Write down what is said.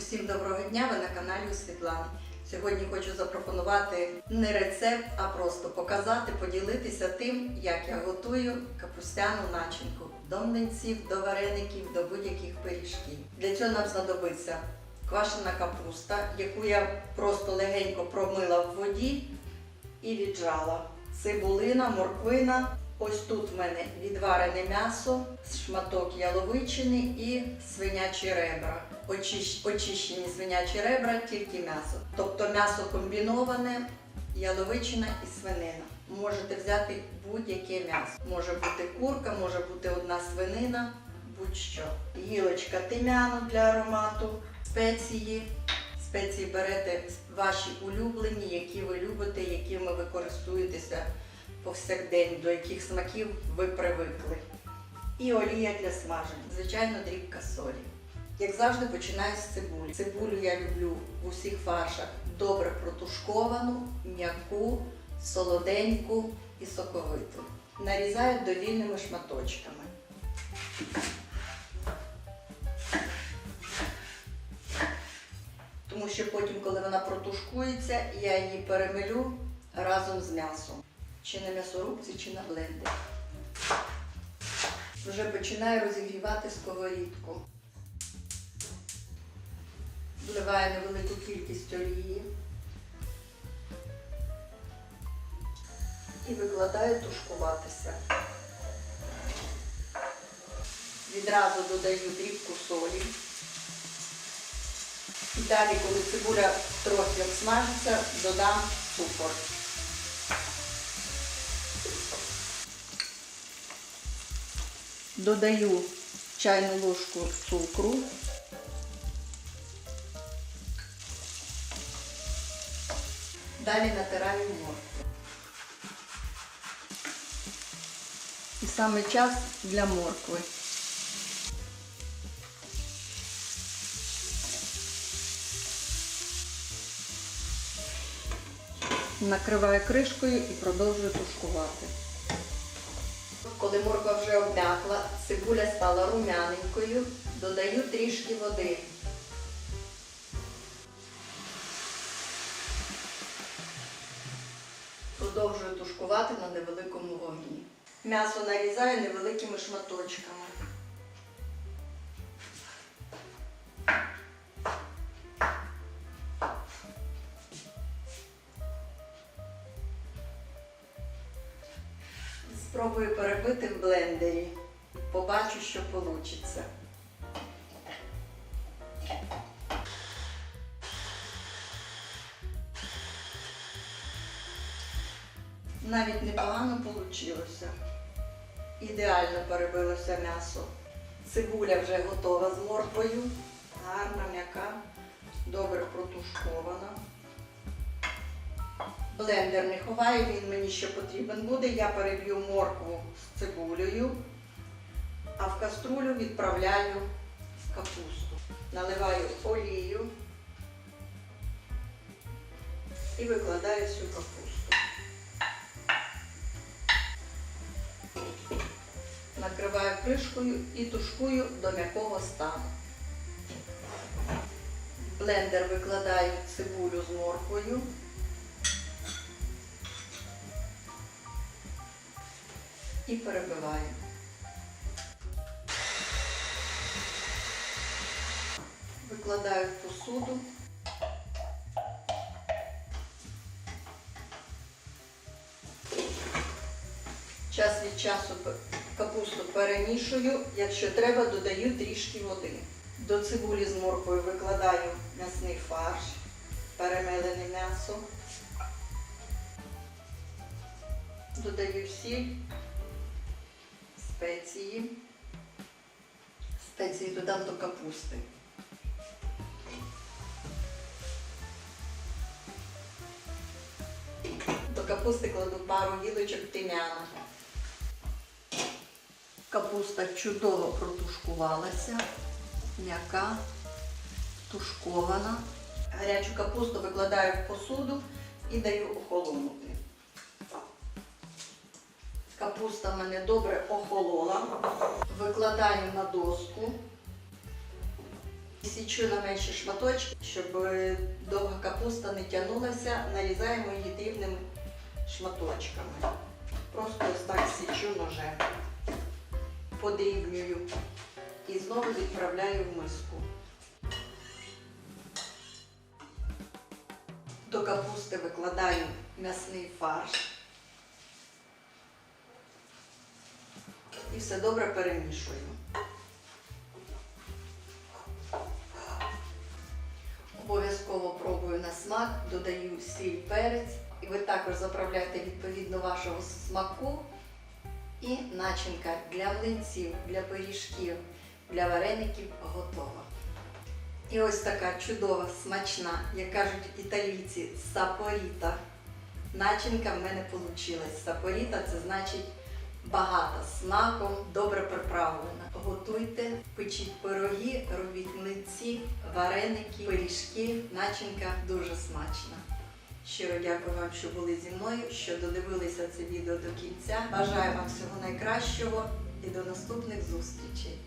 Усім доброго дня! Ви на каналі у Світлани. Сьогодні хочу запропонувати не рецепт, а просто показати, поділитися тим, як я готую капустяну начинку до млинців, до вареників, до будь-яких пиріжків. Для цього нам знадобиться квашена капуста, яку я просто легенько промила в воді і віджала. Цибулина, морквина. Ось тут в мене відварене м'ясо, шматок яловичини і свинячі ребра. Очищ- очищені свинячі ребра, тільки м'ясо. Тобто м'ясо комбіноване, яловичина і свинина. Можете взяти будь-яке м'ясо. Може бути курка, може бути одна свинина, будь-що. Гілочка тим'яну для аромату, спеції. Спеції берете ваші улюблені, які ви любите, якими ви користуєтеся повсякдень, до яких смаків ви привикли. І олія для смаження. Звичайно, дрібка солі. Як завжди, починаю з цибулі. Цибулю я люблю в усіх фаршах добре протушковану, м'яку, солоденьку і соковиту. Нарізаю довільними шматочками. Тому що потім, коли вона протушкується, я її перемелю разом з м'ясом. Чи на м'ясорубці, чи на блендері. Вже починаю розігрівати сковорідку. Вливаю невелику кількість олії і викладаю тушкуватися. Відразу додаю дрібку солі. І далі, коли цибуля трохи обсмажиться, додам цукор. Додаю чайну ложку цукру. Далі натираю моркву. І саме час для моркви. Накриваю кришкою і продовжую тушкувати. Коли морква вже обм'якла, цибуля стала рум'яненькою, додаю трішки води. Продовжую тушкувати на невеликому вогні. М'ясо нарізаю невеликими шматочками. Спробую перебити в блендері. Побачу, що вийде. Навіть непогано вийшло. Ідеально перебилося м'ясо. Цибуля вже готова з морквою. Гарна, м'яка, добре протушкована. Блендер не ховаю, він мені ще потрібен буде. Я переб'ю моркву з цибулею, а в каструлю відправляю капусту. Наливаю олію і викладаю всю капусту. Накриваю кришкою і тушкую до м'якого стану. В блендер викладаю цибулю з морквою. І перебиваю. Викладаю в посуду. Час від часу капусту перемішую, якщо треба, додаю трішки води. До цибулі з морквою викладаю м'ясний фарш, перемелене м'ясо. Додаю сіль, спеції. Спеції додам до капусти. До капусти кладу пару гілочок тим'яна. Капуста чудово протушкувалася, м'яка, тушкована. Гарячу капусту викладаю в посуду і даю охолонути. Капуста в мене добре охолола. Викладаю на доску. Січу на менші шматочки, щоб е, довга капуста не тягнулася, нарізаємо її дрібними шматочками. Просто ось так січу ножем, подрібнюю і знову відправляю в миску. До капусти викладаю м'ясний фарш. І все добре перемішую. Обов'язково пробую на смак, додаю сіль, перець. І ви також заправляйте відповідно вашого смаку. І начинка для млинців, для пиріжків, для вареників готова. І ось така чудова, смачна, як кажуть італійці, сапоріта. Начинка в мене вийшла. Сапоріта це значить багата смаком, добре приправлена. Готуйте, печіть пироги, робіть млинці, вареники, пиріжки. Начинка дуже смачна. Щиро дякую вам, що були зі мною, що додивилися це відео до кінця. Бажаю вам всього найкращого і до наступних зустрічей.